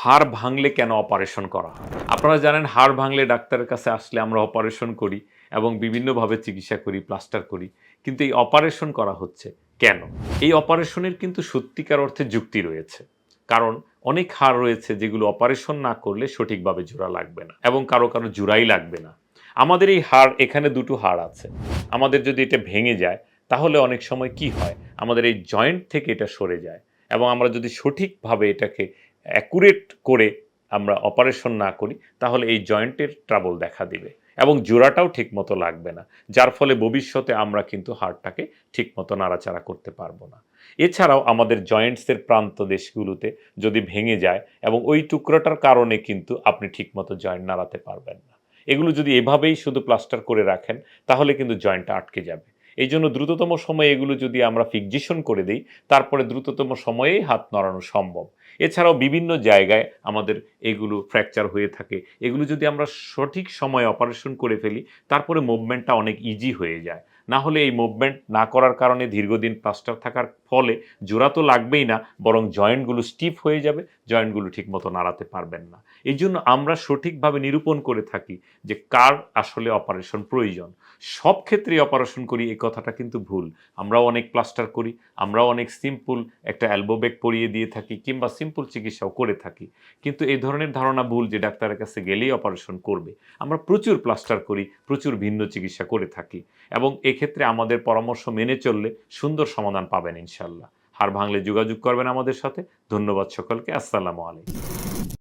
হাড় ভাঙলে কেন অপারেশন করা হয়? আপনারা জানেন, হাড় ভাঙলে ডাক্তারের কাছে আসলে আমরা অপারেশন করি এবং বিভিন্নভাবে চিকিৎসা করি, প্লাস্টার করি। কিন্তু এই অপারেশন করা হচ্ছে কেন? এই অপারেশনের কিন্তু সত্যিকার অর্থে যুক্তি রয়েছে। কারণ অনেক হাড় রয়েছে যেগুলো অপারেশন না করলে সঠিকভাবে জোড়া লাগবে না এবং কারও কারও জোড়াই লাগবে না। আমাদের এই হাড়, এখানে দুটো হাড় আছে। আমাদের যদি এটা ভেঙে যায়, তাহলে অনেক সময় কি হয়? আমাদের এই জয়েন্ট থেকে এটা সরে যায় এবং আমরা যদি সঠিকভাবে এটাকে অ্যাকুরেট করে আমরা অপারেশন না করি, তাহলে এই জয়েন্টের ট্রাবল দেখা দিবে। এবং জোড়াটাও ঠিকমতো লাগবে না, যার ফলে ভবিষ্যতে আমরা কিন্তু হাড়টাকে ঠিকমতো নাড়াচাড়া করতে পারব না। এছাড়াও আমাদের জয়েন্টসের প্রান্ত দেশগুলোতে যদি ভেঙে যায় এবং ওই টুকরোটার কারণে কিন্তু আপনি ঠিকমতো জয়েন্ট নাড়াতে পারবেন না। এগুলো যদি এভাবেই শুধু প্লাস্টার করে রাখেন, তাহলে কিন্তু জয়েন্টটা আটকে যাবে। এই জন্য দ্রুততম সময়ে এগুলো যদি আমরা ফিকজিশন করে দিই, তারপরে দ্রুততম সময়েই হাত নড়ানো সম্ভব। এছাড়াও বিভিন্ন জায়গায় আমাদের এগুলো ফ্র্যাকচার হয়ে থাকে। এগুলো যদি আমরা সঠিক সময়ে অপারেশন করে ফেলি, তারপরে মুভমেন্টটা অনেক ইজি হয়ে যায়। না হলে এই মুভমেন্ট না করার কারণে দীর্ঘদিন প্লাস্টার থাকার ফলে জোড়া তো লাগবেই না, বরং জয়েন্টগুলো স্টিফ হয়ে যাবে জয়েন্টগুলো ঠিকমতো নাড়াতে পারবেন না। এই জন্য আমরা সঠিকভাবে নিরূপণ করে থাকি যে কার আসলে অপারেশন প্রয়োজন। সব ক্ষেত্রেই অপারেশন করি, এই কথাটা কিন্তু ভুল। আমরাও অনেক প্লাস্টার করি, আমরাও অনেক সিম্পল একটা অ্যালবোবেক পরিয়ে দিয়ে থাকি, কিংবা সিম্পল চিকিৎসাও করে থাকি। কিন্তু এই ধরনের ধারণা ভুল যে ডাক্তারের কাছে গেলেই অপারেশন করবে। আমরা প্রচুর প্লাস্টার করি, প্রচুর ভিন্ন চিকিৎসা করে থাকি। এবং এক্ষেত্রে আমাদের পরামর্শ মেনে চললে সুন্দর সমাধান পাবেন ইনশাল্লাহ। হার ভাঙলে যোগাযোগ করবেন আমাদের সাথে। ধন্যবাদ সকলকে। আসসালামু আলাইকুম।